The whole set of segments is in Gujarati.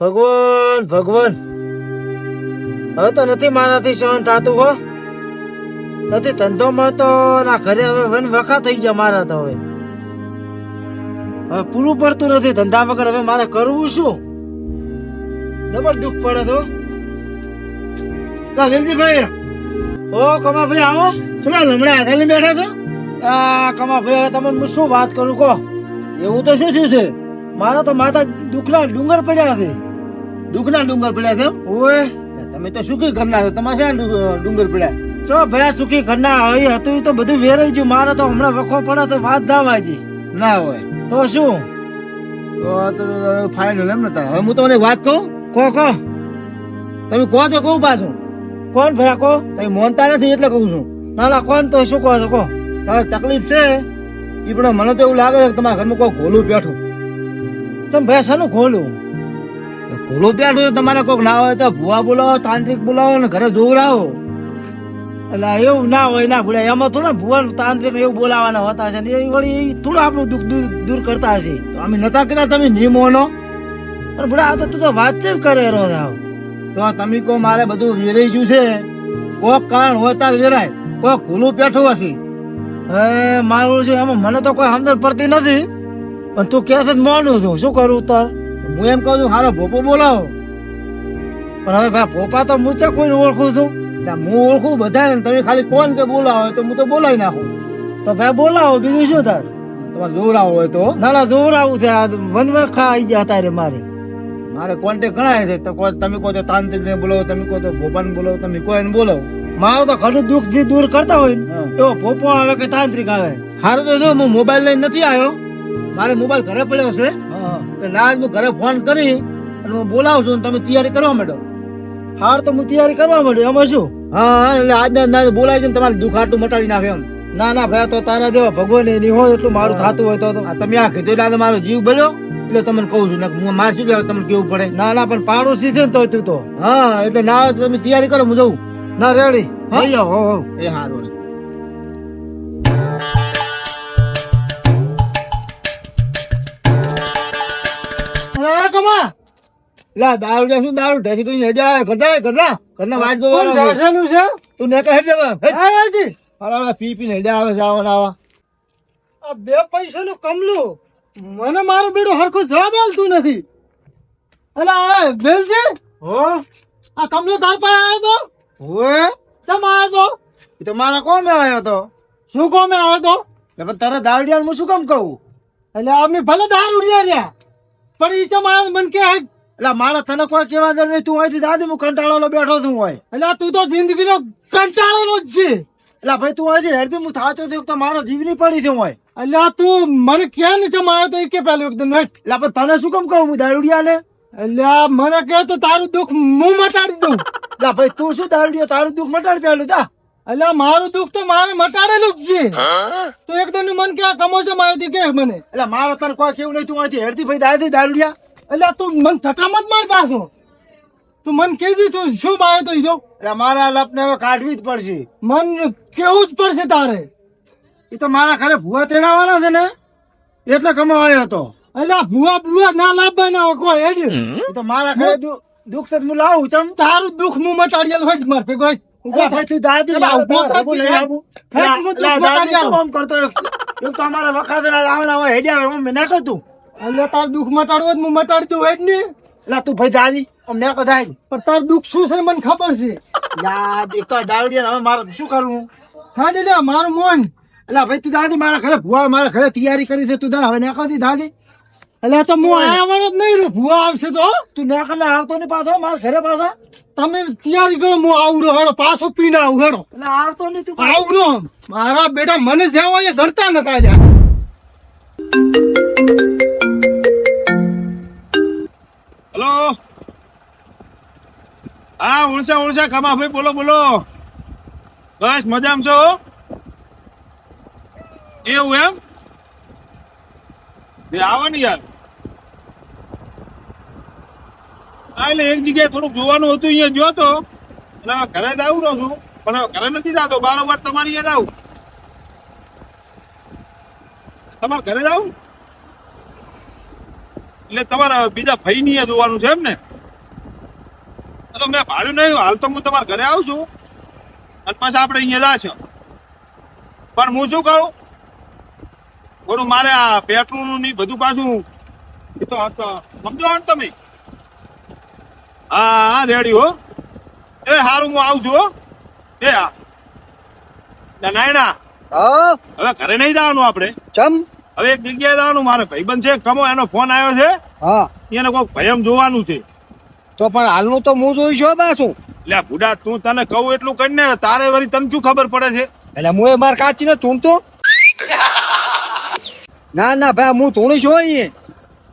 ભગવાન ભગવાન. હવે તો નથી મારાથી સહન થતું હો. નથી ધંધો મળતો ના ઘરે હવે વન વખા થઈ ગયા મારા તો હવે. હવે પૂરું પડતું નથી ધંધા વગર હવે મારે કરવું શું? જબર દુઃખ પડે તો. ના વેલજીભાઈ? ઓ કમાભાઈ, આવો. શું લમડા હાથાલી બેઠા છો? આ કમાભાઈ, હવે તમને હું શું વાત કરું કહો? એવું તો શું થયું છે? મારા તો માથા દુખના ડુંગર પડ્યા છે. દુઃખના ડુંગર પડ્યા છે? ઓએ તમે તો સુખી ઘરના છો. તમારે શા ડુંગર પડ્યા? ચો ભયા સુખી ઘરના હવે હતું તો બધું વેરાઈ ગયું. મારે તો હમણાં વખો પડે તો વાત ના વાજી ના હોય. તો શું? તો ફાઇનલ એમ નતા હવે હું તમને વાત કહું? કો કો. તમે કહો તો કહું પાછું. કોણ ભયા કો તમે મોનતા નથી એટલે કહું છું. ના ના કોણ તો શું કહો છો કો તારે તકલીફ છે? એ પણ મને તો એવું લાગે છે કે તમારા ઘરમાં કોઈ ઘોલું બેઠું. તમે ભયા શાનું ખોલું ઘોલું ત્યાં છે, તમારે કોઈક ના હોય તો ભુવા બોલાવો તાંત્રિક બોલાવો ને ઘરે જોવરાવો એટલે એવું ના હોય ના ભૂલે એમાં થોડા ભૂવા તાંત્રિક એવું બોલાવાના હોતા છે ને એ વળી થોડું આપણું દુઃખ દૂર કરતા હશે. તો અમે નતા કર્યા તમે નિયમોનો પણ ભૂલા આ તો તું તો વાતચીત કરે રો તો તમે કહો મારે બધું વેરાઈ ગયું છે. કોક કારણ હોય વેરાય. કોક ખુલ્લું પેઠું હશે. હે મારું છે એમાં મને તો કોઈ સમજણ પડતી નથી. પણ તું કહે છે માનું છું. શું કરું તાર? હું એમ કહું છું હારો ભોપો બોલાવો. પણ હવે ભાઈ ભોપા તો હું ત્યાં કોઈને ઓળખું છું? હું ઓળખું બધા તમે ખાલી કોણ કે બોલાવો તો હું તો બોલાવી નાખું. તો ભાઈ બોલાવો બીજું શું થાય? તમારે જોર આવો હોય તો. ના ના જોર આવું છે આ વનવખા આવી ગયા તારે મારે. મારે કોન્ટેક ઘણા છે તો કોઈ તમે કહો તો તાંત્રિક ને બોલાવો તમે કહો તો ભોપાને બોલાવો તમે કોઈ એને બોલાવો. મારું તો ઘણું દુઃખ જે દૂર કરતા હોય. એવો ભોપો આવે કે તાંત્રિક આવે? હારું તો જો હું મોબાઈલ લઈને નથી આવ્યો. મારે મોબાઈલ ઘરે પડ્યો છે. હા. એટલે ના જ હું ઘરે ફોન કરી અને હું બોલાવું છું તમે તૈયારી કરવા માંડો. હાર તો હું તૈયારી કરવા માંડ્યો એમાં શું? હા એટલે આજના ના બોલાવી છે તમારે દુઃખ આટલું મટાડી નાખે એમ. ના ના ભાઈ તો તારા જેવા ભગવાન નહીં હોય એટલું મારું થતું હોય તો તમે આ કીધું એટલે મારો જીવ બળ્યો એટલે તમને કહું છું ને હું મારે શું તમને કેવું પડે. ના ના પણ પાડોશી છે ને તો તું તો. હા એટલે ના તમે તૈયારી કરો હું જઉં. ના રેડી. હા? હો હો હો. એ હારું અરે કમા લા દારૂ લે શું દારૂ ઢેસી તું હેડ્યા આવે ઘરના ઘરના ઘરના વાટ જોવા કોણ છે? તું નેકર હેડ જવા હેડ. અરે અરે પી પીને હેડ્યા આવે છે આવા. આ બે પૈસાનું કમલું. મને મારું બેડું હરખું જવાબ આલતું નથી. અલા આ વેલજી હો? આ કમલો તાર પાસે આવ્યો તો? ઓએ ચમ આવ્યો તો? એ તો મારા કોમે આવ્યો તો. શું કોમે આવ્યો તો? એટલે તારે હું શું કામ કહું? એટલે અમે ભલે દારૂ ઉડ્યા રહ્યા. પણ ઈ મારા મન કે એટલે મારા તને કોઈ કેવા દે નહીં તું અહીંથી દાદી હું કંટાળો બેઠો છું હોય. એટલે તું તો જિંદગીનો કંટાળેલો જ છે. એટલે ભાઈ તું અહીંથી હેડતી હું થાચો થયો તો મારો જીવની પડી થયો હોય. એટલે તું મને ક્યાં નીચે ચમ તો એ કે પેલું એકદમ હેઠ. એટલે પણ તને શું કેમ કહું હું દારૂડિયા ને? એટલે આ મને કે તો તારું દુઃખ હું મટાડી દઉં. એટલે ભાઈ તું શું દારૂડિયો તારું દુઃખ મટાડી પેલું તા એટલે મારું દુઃખ તો મારે મટાડેલું જ છે. તો એકદમ મન કે આ કમોસમ આવ્યો હતી કે મને? એટલે મારો તને કોઈ કેવું નહીં તું અહીંથી હેડતી ભાઈ દાદી દારૂડિયા. એટલે તું મન થકામ મત માર પાછો. તું મન કહી દીધું શું આવ્યો તો ઈ જો? એટલે મારા લપને હવે કાઢવી જ પડશે. મન કેવું જ પડશે તારે? એ તો મારા ઘરે ભૂવા તેડાવાના છે ને એટલે કમાવા આવ્યો હતો. એટલે ભૂવા ભૂવા ના લાભ બનાવો કોઈ હેડ તો મારા ઘરે દુ- દુઃખ તો હું લાવું તમ તારું દુઃખ હું મટાડેલું હોય જ મારે ભેગો એટલે એટલે એટલે- એટલે દુઃખ એટલે મટાડવું તો હું મટાડી હોય જ ને એટલે તું ભાઈ દાદી પણ તાર દુઃખ શું છે મને ખબર છે. યાદ એક તો હવે મારે શું કરવું? હા લે મારું મોન. એટલે ભાઈ તું દાદી મારા ઘરે ભૂવા મારા ઘરે તૈયારી કરી છે તું દા હવે ના દાદી. એટલે તો હું આયા જ નહીં ભુવા આવશે તો તું નાખ આવતો નહીં પાછો મારા ઘરે પાછા. તમે તૈયારી કરો હું આવું રહ્યો હેડો પાછો પીને આવું હેડો. એટલે આવતો નહીં તું આવું મારા બેટા મને જેવા એ ડરતા નતા જા હલો? હા ઉણસા ઉણસા ખમા ભાઈ બોલો બોલો. બસ મજામાં છો? એવું એમ? આવો ને યાર. હા, એટલે એક જગ્યાએ થોડુંક જોવાનું હતું, અહીંયા જો તો. એટલે ઘરે જ આવું રહું છું. પણ ઘરે નથી જતો, બારોબાર તમારી યાદ આવું. તમારે ઘરે જ આવું? એટલે તમારે બીજા ભાઈ ની જોવાનું છે એમ ને? તો મેં ભાડ્યું નહીં, હાલ તો હું તમારા ઘરે આવું છું. અને પાછા આપણે અહીંયા જા પણ હું શું કહું? થોડું મારે આ પેટ્રોલનું ની બધું પાછું, એ તો સમજો તમે. હા હા રેડી હો. એ હારું હું આવું છું હો. એ હા નાયણા. હા? હવે ઘરે નહીં જવાનું આપણે. ચમ? હવે એક જગ્યાએ જવાનું. મારે ભાઈબંધ છે કમો એનો ફોન આવ્યો છે. હા. એને કોઈક ભયમ જોવાનું છે. તો પણ હાલનું તો હું જોઈશું શું એટલે બુડા તું તને કહું એટલું કરીને તારે વળી તને શું ખબર પડે છે? એટલે હું એ માર કાચી ને તું તો? ના ના ભાઈ હું ધૂણી છું અહીં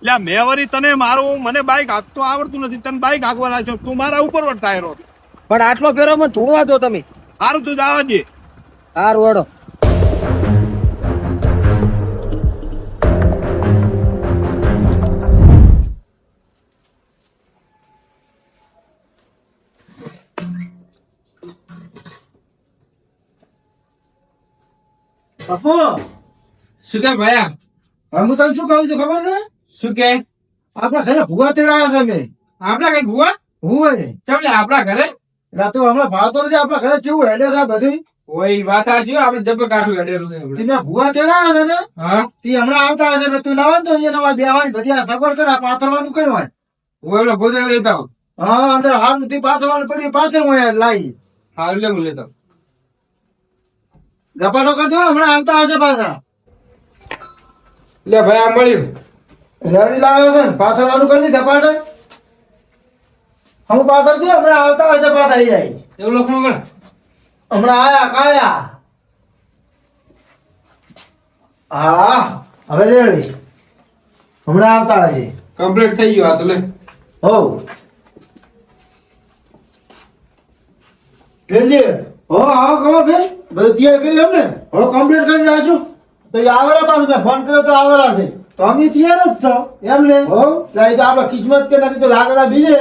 એટલે મેં વરી તને મારું મને બાઈક હાંકતો આવડતું નથી તને બાઈક હાંકવા છો. તું મારા ઉપર ટાયરો પણ આટલો ફેરો મને ધોવા દો તમે. સારું તું જવા દે. સારું વડો બાપુ! શું કે ભાયા હું તને શું કહું છું ખબર છે? શું કે? આપડા ઘરે ભૂવા તેડાયા તમે આપડા કઈ ભૂવા? હું ચમ આપડા ઘરે? એટલે તું હમણાં ભાવતો નથી આપડા ઘરે કેવું હેડે થાય બધું ઓય વાત સાચી આપણે જબર કાઢું હેડેલું તમે ભૂવા તેડાયા છે ને? હા? તે હમણાં આવતા હશે તું ના તો અહીંયા નવા બેહવાની બધી આ સગવડ કરે પાથરવાનું કર્યું હોય. હું એમનો ગોદરા લેતા હા અંદર હારું થી પાથરવાનું પડ્યું પાથર હું લાવી હારું લે હું લેતા. ઝપાટો કરજો હમણાં આવતા હશે પાછા. લે ભાઈ આ મળ્યું. રેડી લાવ્યો છે ને પાથરવાનું કરી દીધા પાટે હું પાથર છું હમણાં આવતા હશે પાછા આવી જાય. એવું લખણું કર હમણાં આયા કાયા. હા હવે રેડી. હમણાં આવતા હશે કમ્પ્લીટ થઈ ગયું આ તો લે. હો. પેલી હો આવો કમો ભાઈ બધું તૈયાર કરી એમ ને હો કમ્પ્લીટ કરી નાખ્યું તો આવેલા પાછું મેં ફોન કર્યો તો આવેલા છે. તો ત્યાં તૈયાર જ છો એમ ને હો? એટલે તો આપણે કિસ્મત કે નથી તો લાકડા બીજે.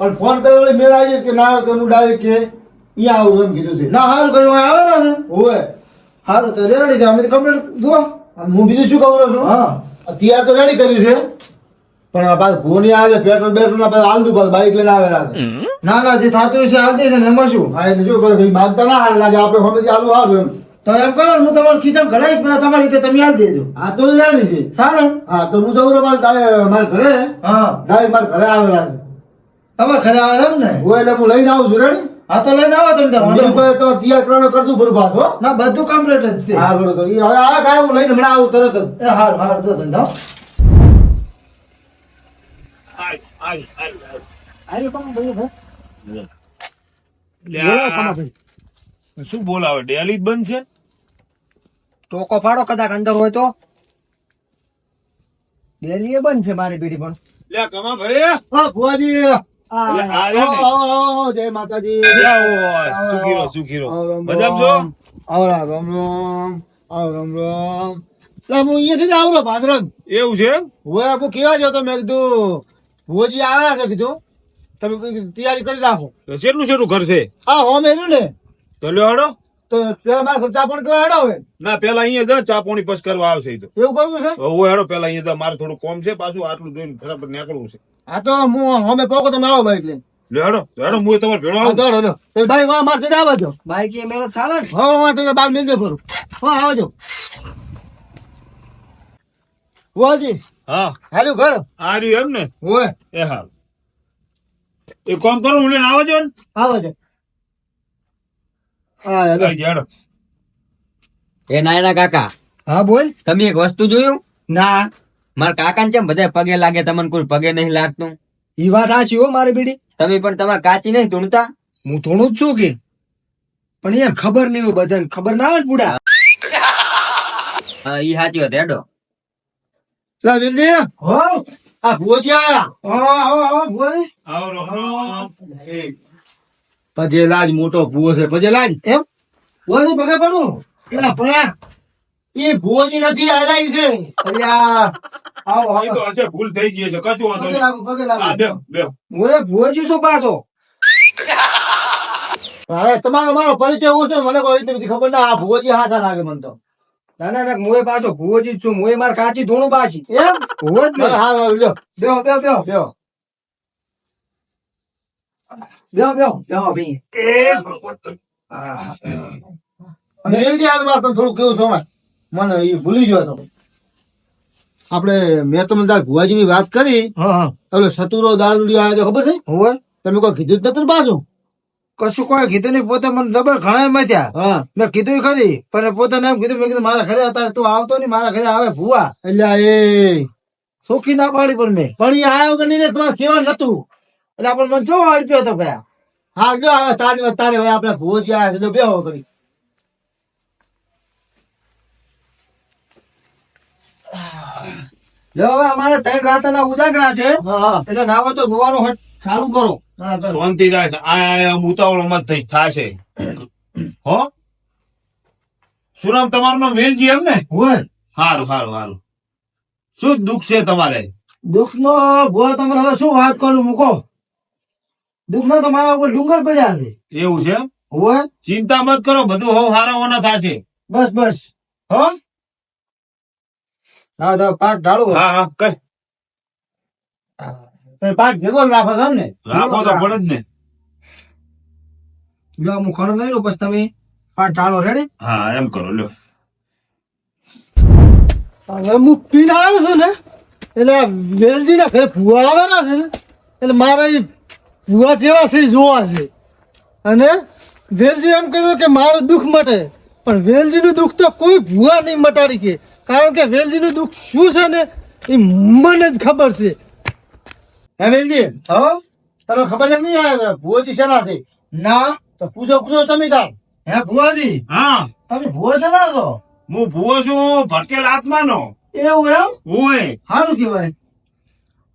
પણ ફોન કર્યો એટલે મેળ આવી કે ના તો હું ડાયરેક્ટ કે અહીંયા આવું એમ કીધું છે. ના સારું કર્યું આવે ને હોય સારું તો રેડી છે અમે તો કમ્પ્લીટ અને હું બીજું શું કહું છું? હા. તૈયાર તો રેડી કર્યું છે પણ આ પાછું ભૂની આવે પેટ્રોલ બેટ્રોલ ના પાછું હાલતું પાછું બાઈક લઈને આવેલા છે. ના ના જે થતું હશે હાલતી છે ને એમાં શું? હા એટલે શું માગતા ના હાલ લાગે આપણે હમેથી હાલું હારું એમ. તો એમ કરો ને હું તમારું ખિસ્સામાં ઘડાઈશ પણ તમારી રીતે તમે હાલ દેજો. હા તો જાણી છે. સારું. હા તો હું જઉં મારે તારે મારા ઘરે. હા. ડાયરેક્ટ મારા ઘરે આવેલા છે. તમારે ઘરે આવે એમ ને? હું એટલે હું લઈને આવું છું રેડી હા તો લઈને આવો તમે કોઈ તો તૈયાર કરવાનું કરતું ભરું પાછો ના બધું કમ્પ્લીટ જ છે. હા બરોબર. તો હવે આ કાંઈ હું લઈને હમણાં આવું તરત જ. એ હાર હાર તો ધંધો. આય આય આય આરે કોણ બોલ્યો લે આ શું બોલાવે? ડેલી જ બંધ છે ટોકો ફાડો કદાચ અંદર હોય તો. ડેલી એ બંધ છે મારી બીડી પણ. લે કમા ભાઈ. હા ભુવાજી. લે, આ રહ્યો ને. આવો, આવો, આવો, જય માતાજી. સુખીરો સુખીરો. મજામાં છો? આવો રામ રામ આવો રામ રામ સાહેબ હું અહીંયાથી જ આવું ભાદરંગ એવું છે હવે આપું કેવા જતો મેં કીધું ભુવાજી આવ્યા છે કીધું. તમે તૈયારી કરી રાખો. કેટલું કેટલું ઘર છે? હા હોમ એનું ને. તો લ્યો હડો. તો પેલા મારે ખર્ચા પણ કરવા હેડો હવે. ના પેલા અહીંયા જા ચા પાણી પછ કરવા આવશે તો. એવું કરવું છે? હું હેડો પેલા અહીંયા જા મારે થોડું કોમ છે પાછું આટલું જોઈને ફટાફટ નીકળવું છે. હા તો હું હોમે પોકો તમે આવો બાઈક લઈને લેડો હેડો હું તમારે ભેળો આવું. ચાલો લો તો ભાઈ મારે આવજો બાઈક એ મેળો ચાલે ને? હા હા તો બાર મિલ દે ફરું. હા આવજો ભુવાજી હા. હાલ્યું ઘર? આ રહ્યું એમ ને? હોય એ હાલ એ કોમ કરો હું લઈને આવો છો ને. આવો છે હા હેલો. આઈ જા, હેડો એ નાયણા કાકા હા બોલ. તમે એક વસ્તુ જોયું? ના. મારા કાકા ને ચમ બધા પગે લાગે તમને કોઈ પગે નહીં લાગતું? ઈ વાત આ હો મારી બીડી. તમે પણ તમારા કાચી નહીં ધૂણતા? હું ધૂણું જ છું કે? પણ એમ ખબર નહીં હોય બધાને. ખબર ના આવે ને બુડા? હા, ઈ સાચી વાત હેડો. લા આ ભુવાજી આયા? આવો આવો આવો ભુવાજી આવો રામ લાજ મોટો ભૂવો છે. પજેલાજ એમ? ભુવાજી પગે પડું? પેલા એ ભુવાજી નથી આયલા છે. અલ્યા આવો અહીં ભૂલ થઈ ગઈ છે કશું વાંધો પગે નહીં. પગે હા બે બે ઓએ ભુવજી શું પાછો. હવે તમારો મારો પરિચય ઓછો મને કોઈ બધી ખબર ના આ ભુવાજી હાથા લાગે મને તો. ના ના ના મોય પાછો ભુવોજી છું. મોય માર કાચી ધૂણું પાછી. એમ? ભુવો જ હા હા હા, લ્યો. બેહો. બેહો. બેહો લ્યો બેહો બેહો બેહો ભાઈ અને જલ્દી હાલ મારે તને થોડું કેવું સમય મને ભૂલી ગયો હતો આપણે મેં તમને તાર ભુવાજીની વાત કરી એટલે સતુરો દારૂડિયો આવ્યો ખબર છે હોય તમે કોઈ કીધું જ નતું પાછું કશું કોઈ કીધું નહીં પોતે મને જબર ઘણા એમ થયા મેં કીધું ખરી પણ પોતાને એમ કીધું મેં કીધું મારા ઘરે હતા તું આવતો નહીં મારા ઘરે આવે ભુવા એટલે એ સુખી ના પાડી પણ મેં પણ એ આવ્યો કે નહીં તમારે કેવા નતું એટલે આપણે મને જો અડપ્યો તો ભયા હા જો હવે તારી વાત તારે હવે આપણે ભુવોજી આવ્યા છે તો બેહો કરી લ્યો હવે અમારે ત્રણ રાતના ઉજાગરા છે. એટલે નાવો તો જોવાનું હટ ચાલુ કરો. શાંતિ રાખ આ આ ઉતાવળ મત થઈ થાશે. હો? સુરામ તમારું નામ? વેલજી એમ ને? સારું સારું સારું શું દુઃખ છે તમારે? દુઃખ નો ભો તમારે હવે શું વાત કરું મૂકો. નો તો મારા ઉપર ડુંગર પડ્યા છે. એવું છે હોય ચિંતા મત કરો બધું હવ હારાવાના થશે. બસ બસ. હો? હા તો પાઠ ઢાળો. હા હા કર. પાક ભેગો રાખો છો ને? રાખો તો પડે જ ને. લ્યો હું ખણ લઈ લો પછી તમે પાઠ ઢાળો રેડી હા એમ કરો લ્યો. હવે હું પીને આવ્યો છું ને એટલે વેલજી ના ઘરે ફુવા આવેલા છે ને એટલે મારે ભૂવા જેવા છે એ જોવા છે. અને વેલજી એમ કીધું કે મારું દુઃખ મટે. પણ વેલજીનું દુઃખ તો કોઈ ભૂવા નહીં મટાડી કે. કારણ કે વેલજીનું દુઃખ શું છે ને એ મને જ ખબર છે. હે વેલજી? હો? તમે ખબર છે નહીં ભૂવાજી શેના છે? ના તો પૂછો પૂછો તમે તાર. હે ભૂવાજી? હા. તમે ભૂવો છે? ના તો હું ભૂવો છું ભટકેલ આત્માનો. એવું એમ? હોય સારું કેવાય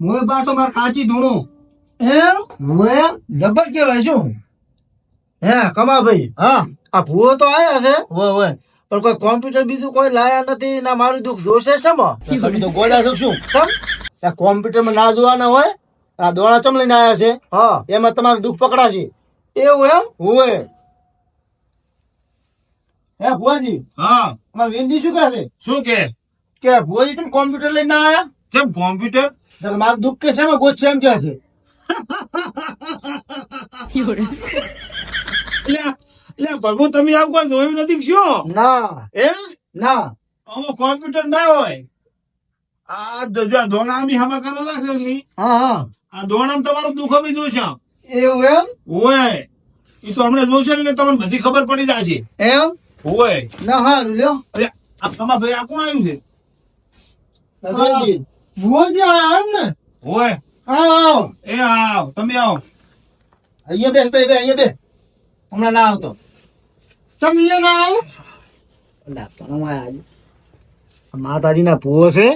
મોય પાછો મારે કાચી ધૂણું. એમ? મોય જબર કેવાય શું? હે કમા ભાઈ હા? આ ભૂવો તો આયા છે? હોય હોય પણ કોઈ કોમ્પ્યુટર બીજું કોઈ લાયા નથી ના મારું દુઃખ જોશે શેમાં? તમે તો ગોડા છો શું? તમ આ કોમ્પ્યુટરમાં ના જોવાના હોય આ દોડા ચમ લઈને આવ્યા છે? હા. એમાં તમારું દુઃખ પકડાશે. એવું એમ? હોય હે ભુવાજી? હા. અમાર વેલજી શું કહે છે? શું કે? કે ભુવાજી તમે કોમ્પ્યુટર લઈને ના આયા? કેમ કોમ્પ્યુટર? મારું દુઃખ કે શેમાં ગોત છે એમ કહે છે. પ્રભુ તમે આવું કોઈ જોયું નથી કે શું? ના. એ ના. આમાં કોમ્પ્યુટર ના હોય. આ જો- આ દોણામી હમા કરો રાખે ની હા હા. આ દોણામ તમારું દુઃખ બી જોશે એવું એમ? હોય. એ તો હમણાં જોશે ને તમને બધી ખબર પડી જશે. એમ? હોય. ના હારું લ્યો. અરે આ તમારા ભાઈ આ કોણ આવ્યું છે? ભુવાજી આયા એમ ને? હોય. આવો! આવો એ આવ તમે આવો. અહીંયા બે બે બે અહીંયા બે હમણાં ના આવતો. તમે અહીંયા ના આવો. માતાજી ના ભૂવો છે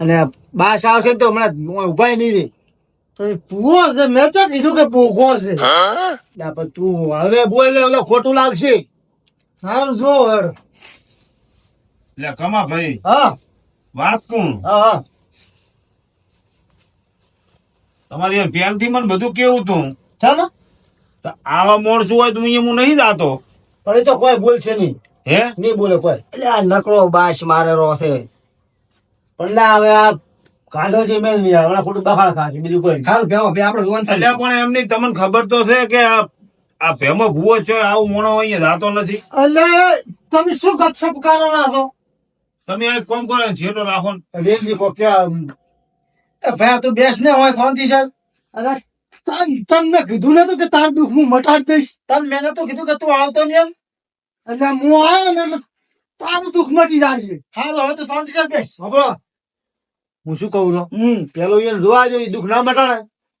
અને બાસ આવશે ને તો હમણાં ઊભા નહીં રે. તો એ ભૂવો છે મેં તો કીધું કે ભૂખો છે. પણ તું હવે બોલે ઓલો ખોટું લાગશે. સારું જો હડ. એટલે કમા ભાઈ હા. વાત કોણ? હા હા. તમારી યાર પહેલથી મને બધું કેવું તું? ચાલો. આવા મોણસ હોય તો અહીંયા હું નહીં જાતો. પણ એ તો કોઈ બોલ છે નહીં. હે? નહીં બોલે કોઈ. એટલે આ નકરો બાશ મારેલો છે. પણ ના હવે આ કાંડો જે મેલ નહીં આવે હમણાં ખોટું બખાડ ખાશે બીજું કોઈ સારું ભેવો ભે આપણે જોવાનું એટલે પણ એમની તમને ખબર તો છે કે આ આ ભેમો ભૂવો છે આવું મોણો અહીંયા જાતો નથી. એટલે તમે શું ગપસપ કરો ના છો? તમે એક કોમ કરો છેટો રાખો ને. રેલજી કો ક્યાં ભાઈ તું બેસ ને હોય શાંતિ અરે તન તન મેં કીધું નતું કે તાર દુઃખ હું મટાડી દઈશ. તને મેં નતું કીધું કે તું આવતો નહીં એમ? એટલે હું આવ્યો ને એટલે તારું દુઃખ મટી જાય છે. સારું હવે તું શાંતિ સર બેસ. બાબા હું શું કહું છું? હમ. પેલો એને જોવા જોઈએ દુઃખ ના મટાડે.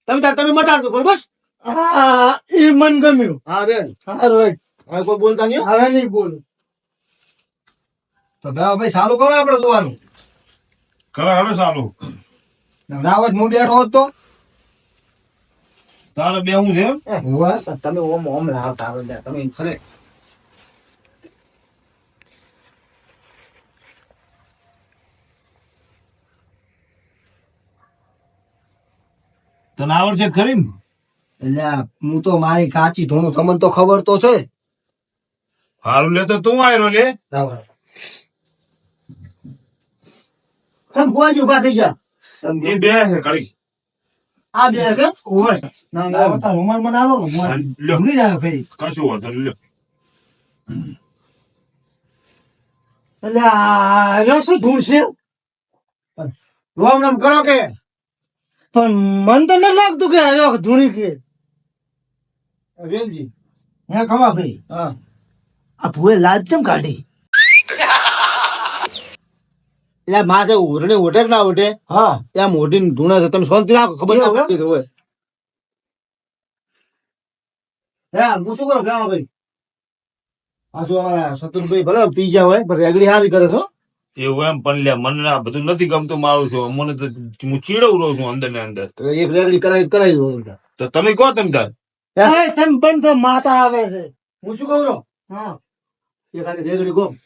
તમે તાર તમે મટાડજો પણ બસ. હા એ મન ગમ્યું. હા રે. સારું. હવે કોઈ બોલતા નહીં હો? હવે નહીં બોલું. તો ભાઈ ભાઈ સારું કરો આપણે જોવાનું. કરો હવે સારું ના હું બેઠો હોત. તો તારે બે હું છે તમે ઓમ ઓમ લાવતા આવે તમે ખરે તને આવડશે ખરી ને? એટલે હું તો મારી કાચી ધોનું તમને તો ખબર તો છે. હારું લે તો તું આવ્યો લે. રાવ રાવ. તમે ફુવાજી ઊભા થઈ ગયા? એ બે છે કડી આ બે કે ઓય. ના ના રૂમાલ મને આવો ને મોય લ્યો. જાય ફરી. કશું વાંધો લ્યો. એટલે આ શું ધૂળ છે? રોમ રામ કરો કે? પણ મન તો ન લાગતું કે આનો ધૂણી કે. વેલજી હે ખમા ભાઈ. હા. આ ભૂએ લાજ કેમ કાઢી? એટલે માથે ઓરડે ઓઢે કે ના ઓઢે. હા. ત્યાં મોઢી ધૂણા છે. તમે શાંતિ રાખો ખબર ના પડતી હોય. હે હું શું કરું? ગામ ભાઈ પાછું અમારા શત્રુભાઈ ભલે પી ગયા હોય પણ રેગડી હારી કરે છો એવું એમ પણ લ્યા મને આ બધું નથી ગમતું મારું છું મને તો હું ચીડવું રહું છું અંદર ને અંદર. તો એક રેગડી કરાવી કરાવી દઉં તો તમે કહો તમે તાર. તમે બંધ તો માતા આવે છે. હું શું કહું હા. એકાદી રેગડી એને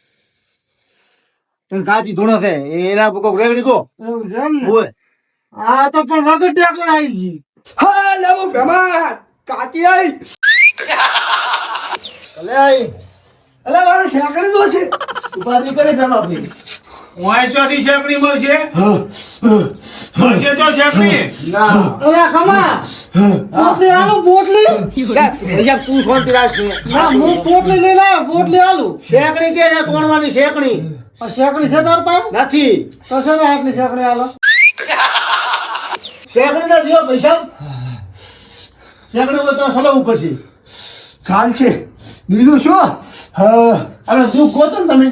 કાચી ધૂણો છે. એના કોક રેગડી કો એવું છે એમ હોય. આ તો પણ વગર ટેકલા આવી ગઈ હા લાવો ભેમા કાચી આવી અલે આવી અલે મારે શેકડી દો છે. ઉપાધી કરે ભાઈ. હું ચોથી શેકડી મળશે મળશે તો શેકડી ના. અરે કમા પોટલી આલુ પોટલી. યાર તું શાંતિ રાખ ના. હું પોટલી લઈને આવ્યો પોટલી આલુ. શેકણી કે છે? તોડવાની શેકણી શેકણી છે તાર પાસે? નથી. તો છે ને આટલી શેકણી આલો શેકણી ના દિયો પૈસા? શેકણી હોય તો સલાવું પડશે ચાલ છે. બીજું શું? હા. અરે દુઃખ ગોતો ને તમે.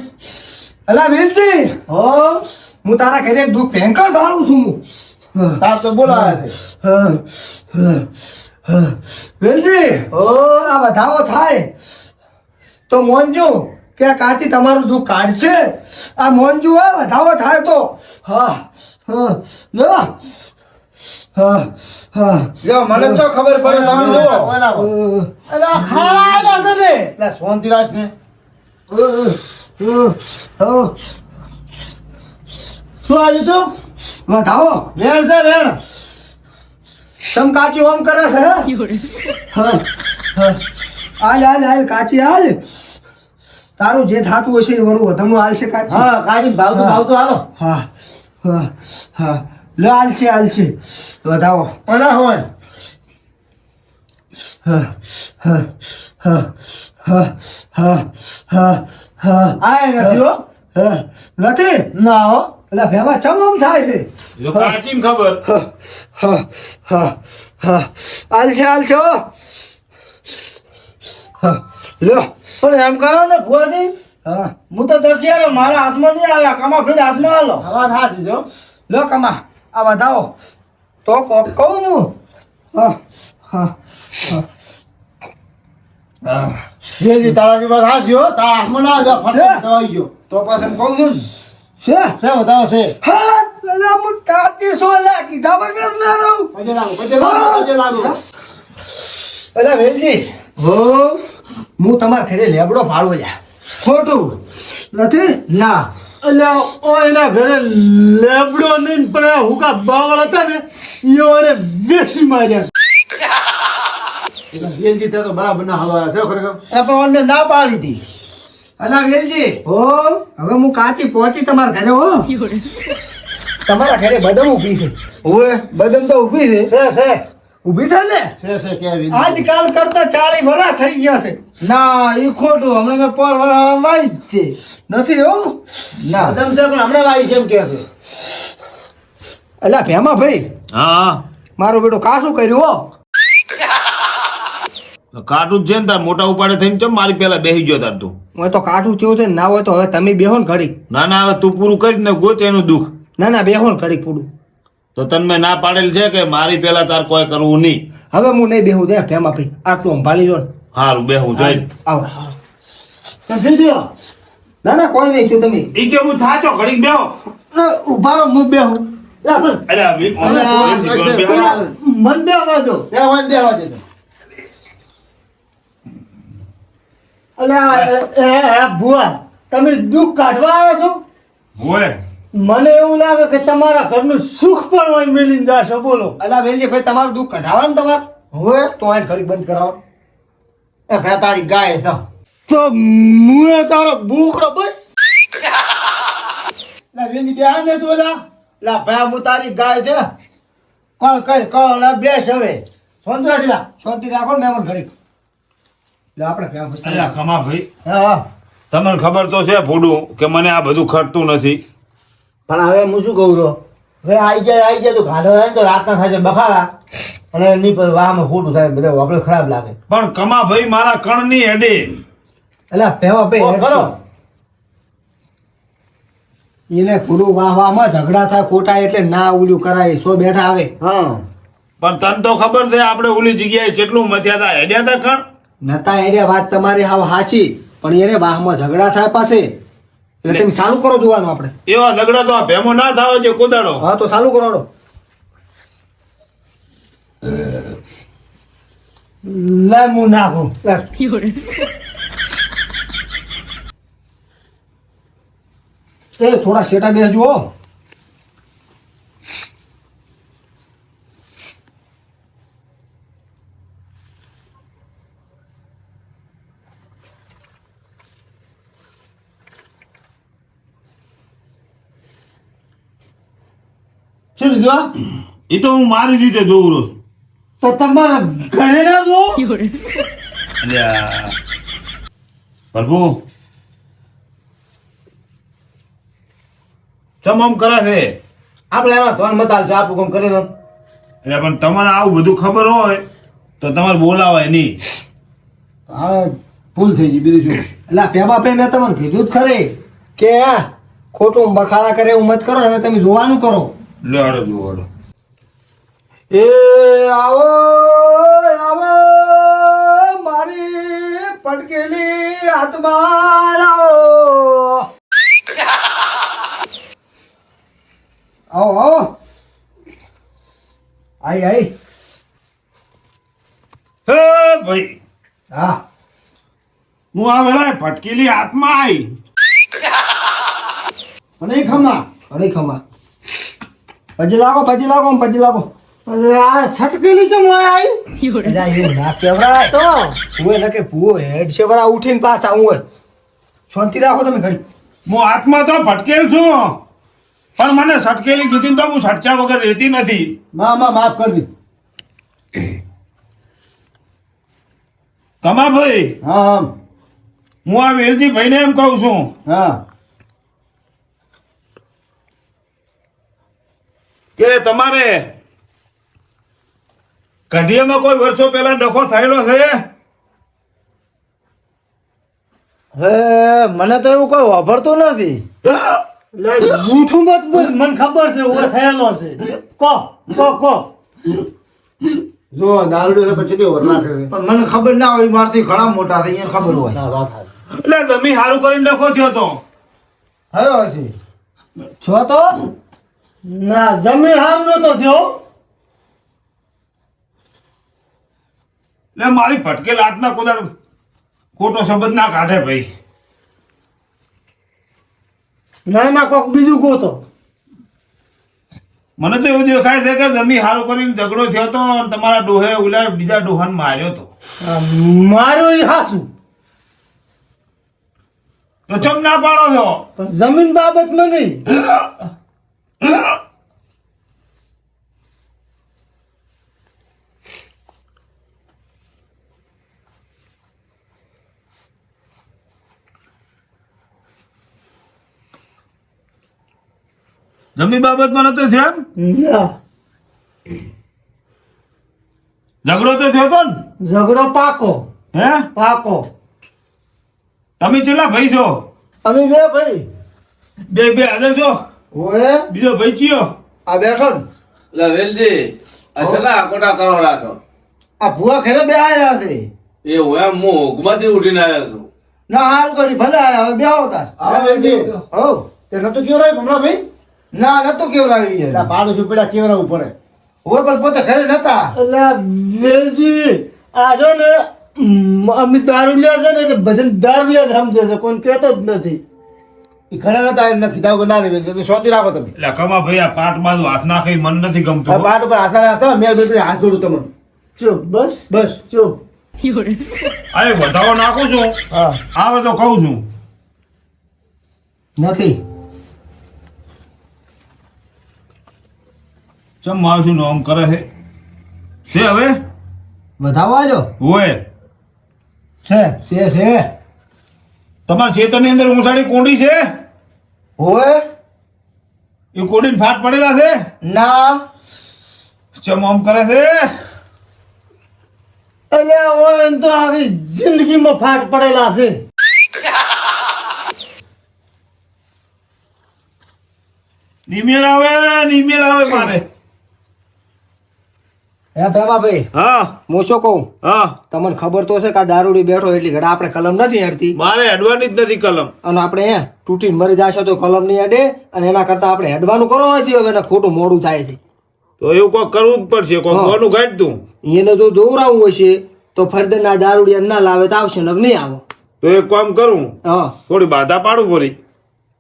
અલા વેલતી હો? હું તારા ઘરે દુઃખ ભયંકર ભાળું છું હું. તાર તો બોલાવે છે. વેલજી. ઓ આ વધાવો થાય. તો મોનજો કે આ કાચી તમારું દુઃખ કાઢશે? આ મોનજુ હે વધાવો થાય તો. હા હા લો હા હા. લ્યો મને તો ખબર પડે તમે બોલાવો. અરે ખાવા છે ને. એટલે શાંતિ ને શું આવ્યું તું? વધાવો. વેણ છે વેણ. તમ કાચી ઓમ કરે છે હા હા. હાલ હાલ હાલ કાચી હાલ. તારું જે થાતું હશે એ વડું વધામણું હાલ છે કાચી. હા તો ભાવ તો હાલો. હા હા હા. લે હાલ છે હાલ છે વધાવો. પણ હોય. હા હા હા હા હા હા હા. આય નથી હો. હા નથી? ના હો. એટલે ભેવા ચમ આમ થાય છે? જો કાચીને ખબર. હા હા હા હા. હાલ છે હાલ છે હો. હા લ્યો. પણ એમ કરો ને ભુવાજી હા હું તો આવ્યો મારા હાથમાં નહીં આવ્યા કમા ફીને હાથમાં હાલો હવા ના દીધો લો કમા આ વધાવો. તો કોક કહું હું. હા હા હા જેજી તારા કે વાત હાજી હો તારા હાથમાં ના જા ફટ દવાઈ ગયો. તો પછી કહું છું ને. છે? છે બતાવો છે. હા પેલા હું કાચી સોલા કીધા વગર ના રહું. પજે લાગુ પજે લાગુ વેલજી હો. હું તમારા ઘરે લેબડો ભાડો લ્યા. ખોટું. નથી? ના. અલ્યા ઓ એના ઘરે લેબડો નહીં પણ હુકા બાવળ હતા ને ઈઓ એને વેચી માર્યા. વેલજી તે તો બરાબર ના હવા છે ખરેખર. એ પણ અમને ના પાડી હતી અલા વેલજી. ઓ હવે હું કાચી પહોંચી તમારા ઘરે હો તમારા ઘરે બદમ ઊભી છે. ઓએ બદમ તો ઊભી છે. છે છે. ઊભી છે ને? છે છે કેવી આજકાલ કરતા ચાળી વરા થઈ ગયા છે. ના એ ખોટું. હમણાં મેં પર વરાળા વાઈ જ તે. નથી એવું ના. આદમ છે પણ હમણાં વાઈ છે કે છે? અલા ભેમા ભાઈ હા. મારો બેટો કાશું કર્યું હો. કાટું જ છે ને તાર મોટા ઉપાડે થઈને ચમ મારી પેલા બેસી ગયો તાર તું? હું તો કાઠું થયું છે ને ના હોય તો હવે તમે બેહો ને ઘડી ના ના હવે તું પૂરું કરી ને ગોત એનું દુઃખ. ના ના બેહો ને ઘડી પૂરું. તો તને ના પાડેલ છે કે મારી પેલા તાર કોઈ કરવું નહીં. હવે હું નહીં બેહું દે ભેમા ભાઈ તું સંભાળી લો હારું બેહું જોઈ. આવો. તમે ના ના કોઈ નહીં તું તમે. ઈ કે હું થાચો ઘડીક બેહો. ઊભા રહો હું બેહું. મન બેહવા દો. બેહવા દે. અલ્યા ભુવા તમે દુઃખ કાઢવા આવ્યા છો? ઓય મને એવું લાગે કે તમારા ઘરનું સુખ પણ હોય મેલીને જાશો બોલો. અલા વેલજી ભાઈ તમારું દુઃખ કઢાવવાનું તમારે. હવે તો આ ઘડી બંધ કરાવો. એ ભે તારી ગાય છે. તો મુએ તારો બુકડો બસ. ના વેલી બે ને તો લા લા ભાઈ હું તારી ગાય છે. કોણ કર કોણ લા બેસ હવે. સોંદરા છે લા. શાંતિ રાખો ને ઘડી લે આપણે ફેમ અલા કમા ભાઈ. હા હા. તમને ખબર તો છે ફૂડું કે મને આ બધું ખટતું નથી. પણ હવે હું શું કહું છું? હવે આઈ જાય આઈ જાય તો ગાઢો થાય ને તો રાતના થાય છે બખાડા. અને એની પર વાહમાં ખોટું થાય બધા આપણે ખરાબ લાગે. પણ કમા ભાઈ મારા કણની હેડે એટલે પેવા પે કરો એને પૂરું વાહવામાં ઝઘડા થાય ખોટા એટલે ના ઉલ્યું કરાય સો બેઠા આવે. હા. પણ તને તો ખબર છે આપણે ઓલી જગ્યાએ કેટલું મથ્યા હતા હેડ્યા હતા કણ? નતા હેડ્યા વાત તમારી હાવ હાચી પણ એને વાહમાં ઝઘડા થાય પાસે એટલે તમે સારું કરો જોવાનું આપણે. એવા લગડા તો આ ભેમો ના થાવ છે કોદાડો હા તો સારું કરોડો હાલો. નાખો. એ થોડા શેટા બેસજો હો. આ? એ તો હું મારી રીતે જોઉં છું. તો તમારા ઘરે ના જો. પ્રભુ. આમ કરે છે? આપણે એમાં ધોન મત આલજો આપણું કામ કરી દો એટલે પણ તમને આવું બધું ખબર હોય તો તમારે બોલાવાય નહીં. હવે ભૂલ થઈ ગઈ બીજું શું? એટલે પેબા પે મેં તમને કીધું જ ખરે કે આ ખોટું બખાડા કરે એવું મત કરો હવે તમે જોવાનું કરો. લે હાડો એ આવો આવો મારી પટકેલી આત્મા આવો આવો આવો. આઈ આઈ. હે ભાઈ હા. હું આ વેળાએ ભટકેલી આત્મા આવી અને ખમા અરે ખમા. પછી લાગો પછી લાગો પછી લાગો. આ સટકેલી ચમ આવી અલા, એવું. ના તો? ભૂવે ન કે ભૂવો હેડ છે બરા ઉઠીને પાછા હું હોય. શાંતિ રાખો તમે ઘડી. હું હાથમાં તો ભટકેલ છું. પણ મને સટકેલી કીધી તો હું સટચા વગર રહેતી નથી. મા મા માફ કરી કમા ભાઈ હા હા. હું આ વેલજી ભાઈને એમ કહું છું. હા. કે તમારે કઢિયામાં કોઈ વર્ષો પહેલા ડખો થયેલો છે? હે મને તો એવું કોઈ વાપરતું નથી. જૂઠું મત બોલ. મને ખબર છે ઓવે થયેલો છે. કો કો કો. જો દારૂ એટલે પછી ઓવર ના કરે પણ મને ખબર ના હોય મારથી ઘણા મોટા થઈ એને ખબર હોય. ના વાત એટલે તમે સારું કરીને ડખો થયો તો? થયો હશે. છો તો? ના જમી હારું નતો થયો. લે મારી ભટકેલ હાથના કોદાળ ખોટો શબ્દ ના કાઢે ભાઈ. ના ના કોક બીજું કહો તો. મને તો એવું દેખાય છે કે જમી સારું કરીને ઝઘડો થયો તો અને તમારા ડોહે ઉલા બીજા ડોહાને માર્યો તો. માર્યો એ હાસું. તો ચમ ના પાડો છો? જમીન બાબતમાં નહીં. જમી બાબતમાં નતો થયો ઝઘડો તો થયો તો ને? ઝઘડો પાકો. હે? પાકો. તમે કેટલા ભાઈ છો? અમે બે ભાઈ. બે બે હાજર છો? ઓએ? બીજો ભાઈ ચિયો આ બેઠો ને. એટલે વેલજી આ શેના કોટા કરો રાસો આ ભૂવા ખેલે બે આયા છે. એવું એમ હું હુકમાંથી ઉઠીને આવ્યો છું. ના હારું કરી ભલે આયા હવે બે આવતા હા, વેલજી. હો. તે નતું કેવરાય ભમરા ભાઈ ના નતું કેવરાવી એટલે પાડો છું પેલા કેવરાવું પડે. હોય પણ પોતે ઘરે નતા. એટલે વેલજી આ જો ને અમિત દારૂ લ્યા છે ને એટલે ભજન દારૂ લ્યા સમજે છે કોઈ કહેતો જ નથી. એ ખરા નતા એટલે કીધા ના શોધી રાખો તમે. એટલે કમા ભાઈ આ પાટ બાજુ હાથ નાખી મન નથી ગમતો પાટ ઉપર હાથ ના મેં બેટરી હાથ જોડું તમને. ચૂપ બસ? બસ. ચૂપ. અરે વધાવો નાખું છું. આવે તો કહું છું. નથી. ચમ માવશું નોમ કરે છે? છે હવે? વધાવો આજો હોય. છે. છે છે. તમારા ચેતનની અંદર ઊંસાડી કોંડી છે? હોય એ કોડીન ફાટ પડેલા છે? ના. ચમ આમ કરે છે? અલ્યા એમ તો આવી જિંદગીમાં ફાટ પડેલા છે. નિમેલ આવે નિમેલ આવે મારે. હે ભેમા ભાઈ હા. હું શું કહું? હા. તમને ખબર તો છે કે આ દારૂડી બેઠો એટલી ઘડા આપણે કલમ નથી હેડતી મારે હેડવાની જ નથી કલમ. અને આપણે હે તૂટીને મરી જશે તો કલમ નહીં હેડે અને એના કરતા આપણે હેડવાનું કરો નથી હવે એને ખોટું મોડું થાય છે. તો એવું કોઈ કરવું જ પડશે કોઈ હા. કોનું કાઢ તું. એને જો દોરાવું હશે તો ફરદેના દારૂડી ના લાવે તો આવશે ને નહીં આવો. તો એક કામ કરું. હા. થોડી બાધા પાડું પડી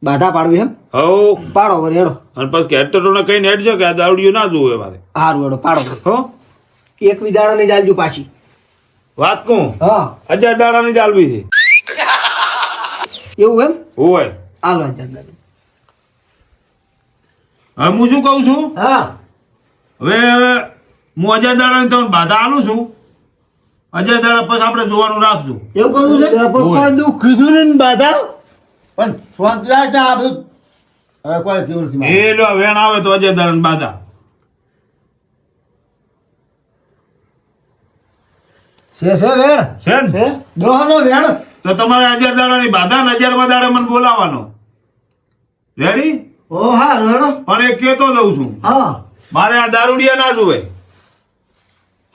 બાધા પાડવી એમ? હો પાડો વળી હેડો. અને પછી હેડ તો તને કઈ હેડજો કે આ દારૂડીઓ ના જોવે મારે. હારું હેડો પાડો. વળી. હો એક વિદાડો નહીં ચાલજો પાછી. વાત કહું? હા. હજાર દાડાની જાલવી છે. એવું એમ? હોય. હાલો હજાર દાડો. હવે હું શું કહું છું? હા. હવે હું હજાર દાડાની તમને બાધા આલું છું. હજાર દાડા પછી આપણે જોવાનું રાખશું. એવું કરવું છે? પણ કોઈ દુઃખ કીધું ને બાધા? પણ સ્વાદ લાગે આ બધું. હવે કોઈ કેવું એ લો વેણ આવે તો હજાર દાડાની બાધા. છે છે વેણ? છે ને? દોહનો વેણ. તો તમારે હજાર દાડાની બાધા હજારમાં દાડે મને બોલાવાનો રેડી ઓ હા હેડો પણ એ કેતો દઉં છું. હા. મારે આ દારૂડિયા ના જોવે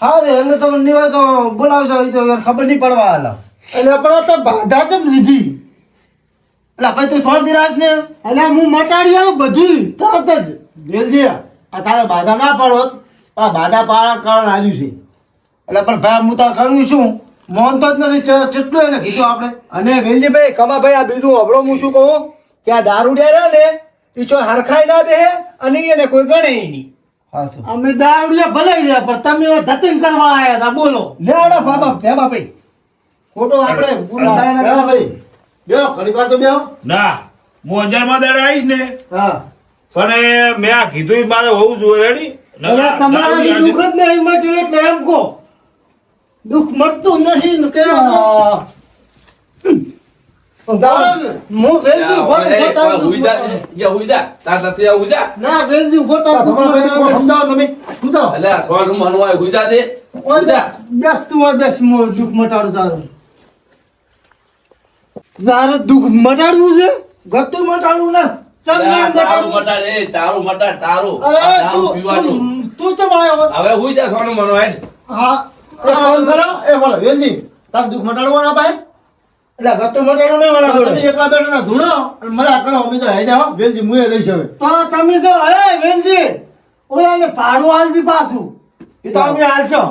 હારું એને તો નિવાય તો બોલાવશો તો ખબર નહીં પડવા હાલો. એટલે પણ તો બાધા ચમ લીધી? એટલે ભાઈ તું થોડી રાખ ને. એટલે હું મટાડી આવું બધું તરત જ. વેલજી આ તારે બાધા ના પાડો. આ બાધા પાડવા કારણ આવ્યું છે. એટલે પણ ભાઈ હું તાર કરું શું? મોહન તો જ નથી કેટલું એને કીધું આપણે? અને વેલજીભાઈ કમાભાઈ આ બીજું હબળો હું શું કહું? કે આ દારૂડિયા ને એ છો હરખાઈ ના બે અને એને કોઈ ગણે નહીં. અમે દારૂ લે ભલે લે પણ તમે ધતિંગ કરવા આવ્યા હતા બોલો. લેવડો બાબા ભેમા ભાઈ. ખોટો આપણે પૂરું થાય ના બેહો ભાઈ બેહો ઘણી વાર તો બેહો. ના હું અંજારમાં દાડે આવીશ ને. હા. પણ મેં આ કીધું મારે હોવું જોઈએ રેડી? તમારે દુઃખ જ નહીં મટ્યું એટલે એમ કહો. દુઃખ મળતું નહીં ને કે હું દુઃખ મન હું મટાડવું છે? ગતું મટાડવું ને તારું મટાડે તારું મટાડ તારું. તું પીવાનું. તું- તું ચમ આવ્યો? હવે હુઈદા જા મન હોય હા એક કામ કરો. એ બોલો વેલજી તાર દુઃખ મટાડવા ના ભાઈ એટલે ગતું મટાડું નહીં વાળા તમે એકલા બેઠા ના ધૂણો અને મજા કરો અમે તો હેડે હો. વેલજી મુએ લઈશ હવે તો તમે જો અરે વેલજી ઓલાને ભાડું આલજી પાછું. એ તો અમે હાલશો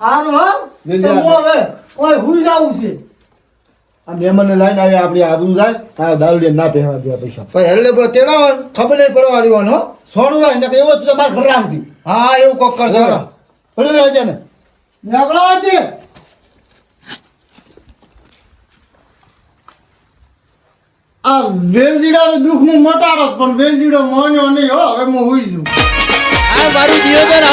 હારું હા? તો હું હવે ઓય હુઈ જાવું છે. આ મહેમાનને લાઈન આવી આપણી આબરૂ જાય. તારા દારૂડિયા ના પહેવા દે પૈસા. ભાઈ એટલે તેના ખબર નહીં પડવા દેવાનો સોનું રાખ ને એવો તું તમારે ઘર રાખતી હા એવું કોક કરશે. રહેજે ને? નીકળો હતી આ વેલજીડાનું દુઃખ હું મટાડો પણ વેલજીડો માન્યો નહીં હો, હવે હું હુઈ છું આ મારું જીવન